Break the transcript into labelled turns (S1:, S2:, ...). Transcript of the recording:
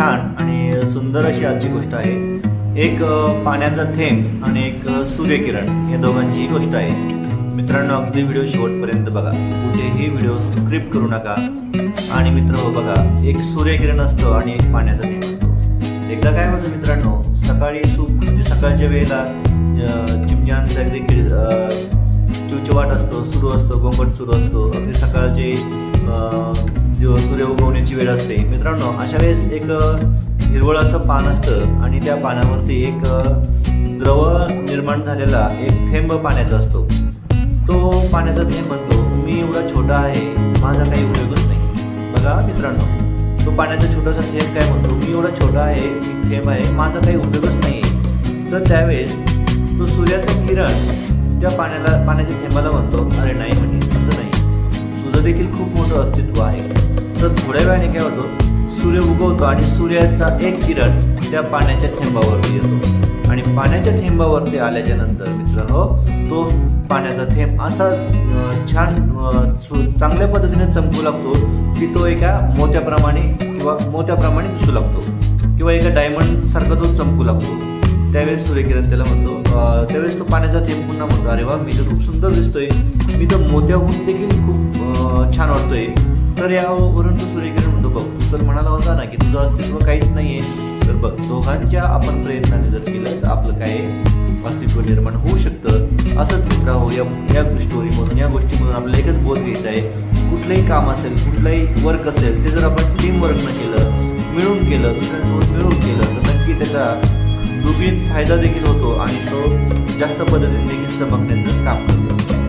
S1: छान आणि सुंदर अशी आजची गोष्ट आहे. एक पाण्याचा थेंब आणि एक सूर्यकिरण या दोघांची गोष्ट आहे. मित्रांनो अगदी व्हिडिओ शेवटपर्यंत बघा. कुठेही व्हिडिओ स्क्रिप्ट करू नका. आणि मित्र हो बघा एक सूर्यकिरण असतो आणि एक पाण्याचा थेंब असतो. एकदा काय होतं मित्रांनो सकाळी सूप म्हणजे सकाळच्या वेळेला चिमण्यांचा देखील अ, चिवचिवाट असतो सुरू असतो गोंगट सुरू असतो. अगदी सकाळचे सूर्य उगवण्याची वेळ असते. मित्रांनो अशा वेळेस एक हिरवळाचं हिरवळ असं पान असतं आणि त्या पानावरती एक द्रव निर्माण झालेला एक थेंब पाण्याचा असतो. तो पाण्याचा थेंब म्हणतो मी एवढा छोटा आहे माझा काही उपयोगच नाही. बघा मित्रांनो तो पाण्याचा छोटासा थेंब काय म्हणतो? मी एवढा छोटा आहे एक थेंब आहे माझा काही उपयोगच नाही तर त्यावेळेस तो सूर्याचं किरण त्या पाण्याला पाण्याच्या थेंबाला म्हणतो. अरे नाही म्हणे देखील खूप मोठं अस्तित्व आहे. तर थोड्या वेळाने काय होतं? सूर्य उगवतो आणि सूर्याचा एक किरण त्या पाण्याच्या थेंबावरती येतो. आणि पाण्याच्या थेंबावरती आल्याच्यानंतर मित्र हो तो पाण्याचा थेंब असा छान सु- चांगल्या पद्धतीने चमकू लागतो की तो एका मोत्याप्रमाणे किंवा मोत्याप्रमाणे दिसू लागतो. किंवा एका डायमंड सारखा तो चमकू लागतो. त्यावेळेस सूर्यकिरण त्याला म्हणतो त्यावेळेस तो पाण्याचा थेंब पुन्हा म्हणतो अरे वा मी तर खूप सुंदर दिसतोय. मी तर मोत्याहून देखील खूप छान वाटतोय. तर यावरून तो सूर्यकिरण म्हणतो बघ तू तर म्हणाला होता ना की तुझं अस्तित्व काहीच नाही आहे तर बघ दोघांच्या आपण प्रयत्नाने जर केलं तर आपलं काय अस्तित्व निर्माण होऊ शकतं. असंच मित्र हो या या स्टोरीमधून या गोष्टीमधून आपल्याला एकच बोध घ्यायचा आहे. कुठलंही काम असेल कुठलंही वर्क असेल ते जर आपण टीम वर्कनं केलं मिळून केलं दुसऱ्यांसोबत मिळून केलं तर नक्की त्याचा दुप्पट फायदा देखील होतो आणि तो जास्त पद्धतीने देखील चमकण्याचं